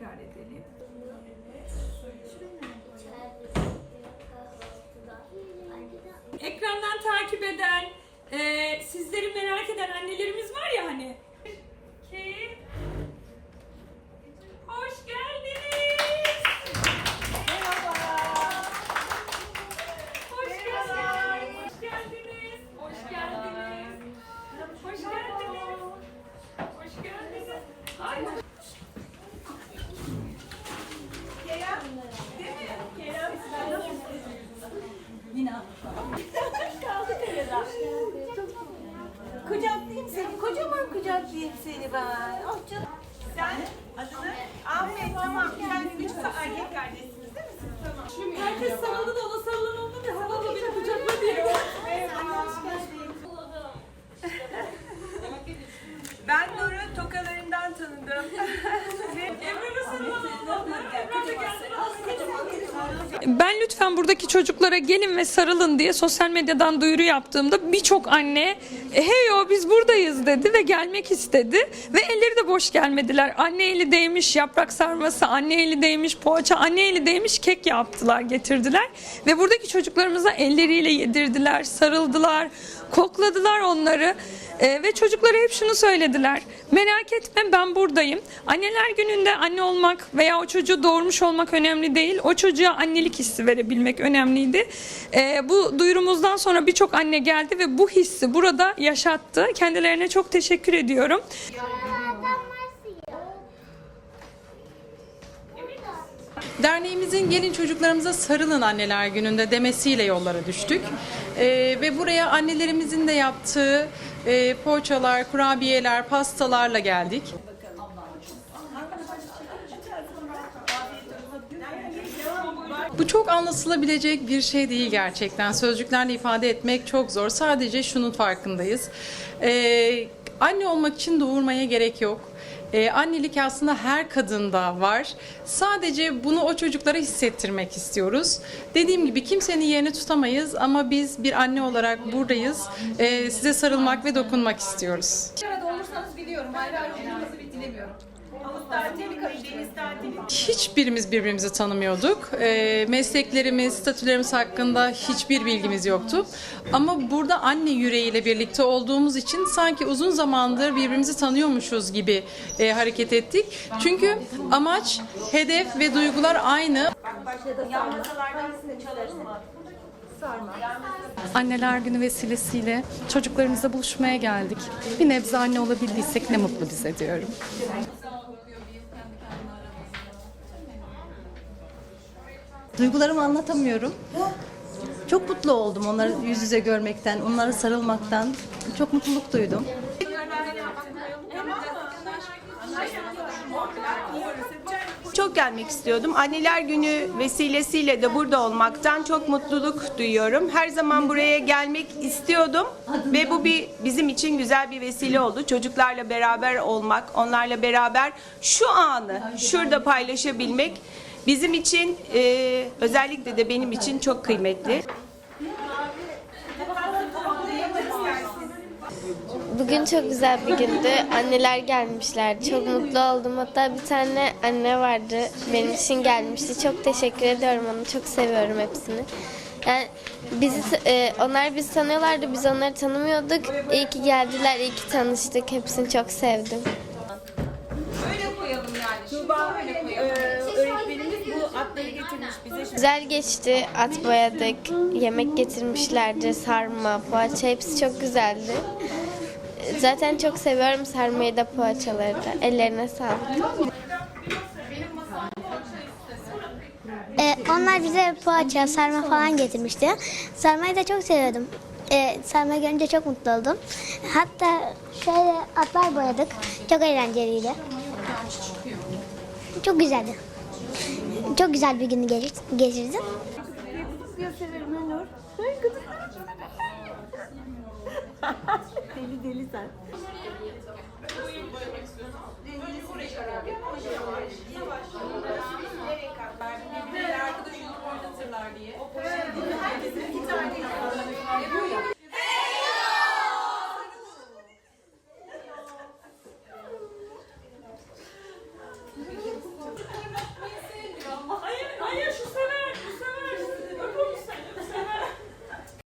tekrar edelim. Ekrandan takip eden, e, sizleri merak eden annelerimiz var ya hani kocaman kucaklayayım seni ben. Oh canım. Sen adını Ahmet tamam. Sen üç erkek kardeşsiniz değil mi? Tamam. Herkes sarıldı da Ben lütfen buradaki çocuklara gelin ve sarılın diye sosyal medyadan duyuru yaptığımda birçok anne "E, hey o biz buradayız dedi ve gelmek istedi ve elleri de boş gelmediler. Anne eli değmiş yaprak sarması, anne eli değmiş poğaça, anne eli değmiş kek yaptılar getirdiler ve buradaki çocuklarımıza elleriyle yedirdiler, sarıldılar, kokladılar onları. Ee, ve çocuklara hep şunu söylediler. Merak etme ben buradayım. Anneler gününde anne olmak veya o çocuğu doğurmuş olmak önemli değil. O çocuğa annelik hissi verebilmek önemliydi. Ee, bu duyurumuzdan sonra birçok anne geldi ve bu hissi burada yaşattı. Kendilerine çok teşekkür ediyorum. Derneğimizin gelin çocuklarımıza sarılın anneler gününde demesiyle yollara düştük. Ee, ve buraya annelerimizin de yaptığı e, poğaçalar, kurabiyeler, pastalarla geldik. Bu çok anlatılabilecek bir şey değil gerçekten. Sözcüklerle ifade etmek çok zor. Sadece şunun farkındayız. Ee, anne olmak için doğurmaya gerek yok. Ee, annelik aslında her kadında var. Sadece bunu o çocuklara hissettirmek istiyoruz. Dediğim gibi kimsenin yerini tutamayız ama biz bir anne olarak buradayız. Ee, size sarılmak ve dokunmak istiyoruz. Havuz tatili, deniz tatili. Hiçbirimiz birbirimizi tanımıyorduk. Ee, mesleklerimiz, statülerimiz hakkında hiçbir bilgimiz yoktu. Ama burada anne yüreğiyle birlikte olduğumuz için sanki uzun zamandır birbirimizi tanıyormuşuz gibi e, hareket ettik. Çünkü amaç, hedef ve duygular aynı. Anneler Günü vesilesiyle çocuklarımızla buluşmaya geldik. Bir nebze anne olabildiysek ne mutlu bize diyorum. Duygularımı anlatamıyorum. Çok mutlu oldum onları yüz yüze görmekten, onlara sarılmaktan. Çok mutluluk duydum. Çok gelmek istiyordum. Anneler Günü vesilesiyle de burada olmaktan çok mutluluk duyuyorum. Her zaman buraya gelmek istiyordum ve bu bir bizim için güzel bir vesile oldu. Çocuklarla beraber olmak, onlarla beraber şu anı şurada paylaşabilmek bizim için e, özellikle de benim için çok kıymetli. Bugün çok güzel bir gündü. Anneler gelmişler. Çok mutlu oldum. Hatta bir tane anne vardı. Benim için gelmişti. Çok teşekkür ediyorum onu. Çok seviyorum hepsini. Yani bizi e, onlar bizi tanıyorlardı. Biz onları tanımıyorduk. İyi ki geldiler. iyi ki tanıştık. Hepsini çok sevdim. Güzel geçti. At boyadık. Yemek getirmişlerdi. Sarma, poğaça hepsi çok güzeldi. Zaten çok seviyorum sarmayı da poğaçaları da. Ellerine sağlık. Ee, onlar bize poğaça, sarma falan getirmişti. Sarmayı da çok seviyordum. Ee, sarmayı görünce çok mutlu oldum. Hatta şöyle atlar boyadık. Çok eğlenceliydi. Çok güzeldi. Çok güzel bir günü geçir- geçirdim. Deli deli sen.